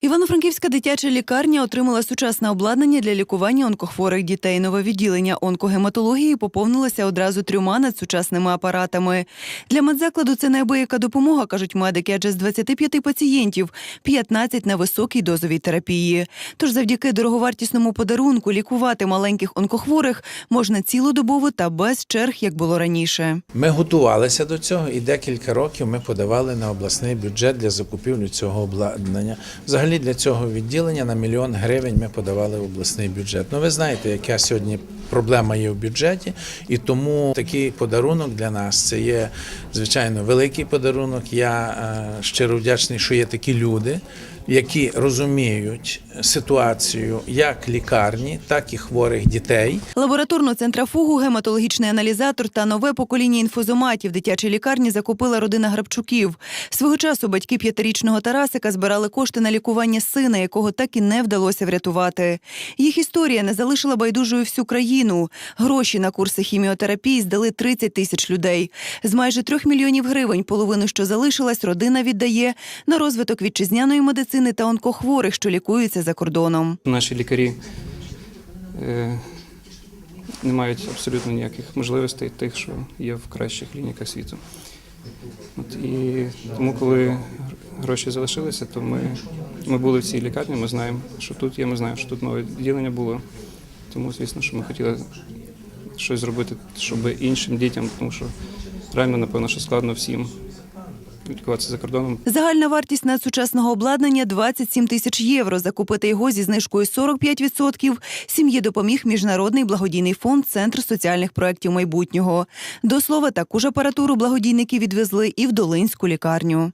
Івано-Франківська дитяча лікарня отримала сучасне обладнання для лікування онкохворих дітей. Нове відділення онкогематології поповнилося одразу трьома надсучасними апаратами. Для медзакладу це неабияка допомога, кажуть медики, адже з 25 пацієнтів 15 на високій дозовій терапії. Тож завдяки дороговартісному подарунку лікувати маленьких онкохворих можна цілодобово та без черг, як було раніше. Ми готувалися до цього і декілька років ми подавали на обласний бюджет для закупівлі цього обладнання. Взагалі для цього відділення на мільйон гривень ми подавали в обласний бюджет. Ну ви знаєте, яка сьогодні проблема є в бюджеті, і тому такий подарунок для нас це є звичайно великий подарунок. Я е, щиро вдячний, що є такі люди, які розуміють ситуацію як лікарні, так і хворих дітей. Лабораторну центрафугу, гематологічний аналізатор та нове покоління інфузоматів дитячій лікарні закупила родина Грабчуків. Свого часу батьки п'ятирічного Тарасика збирали кошти на лікування сина, якого так і не вдалося врятувати. Їх історія не залишила байдужою всю країну. Гроші на курси хіміотерапії здали 30 тисяч людей. З майже трьох мільйонів гривень половину, що залишилась, родина віддає на розвиток вітчизняної медицини та онкохворих, що лікуються за кордоном. Наші лікарі е, не мають абсолютно ніяких можливостей, тих, що є в кращих клініках світу. От, і тому, коли гроші залишилися, то ми, ми були в цій лікарні, ми знаємо, що тут є, ми знаємо, що тут нове відділення було. Тому, звісно, що ми хотіли щось зробити, щоб іншим дітям, тому що реально, напевно, що складно всім лікуватися за кордоном. Загальна вартість надсучасного обладнання 27 тисяч євро. Закупити його зі знижкою 45% сім'ї допоміг міжнародний благодійний фонд Центр соціальних проєктів майбутнього. До слова, таку ж апаратуру благодійники відвезли і в Долинську лікарню.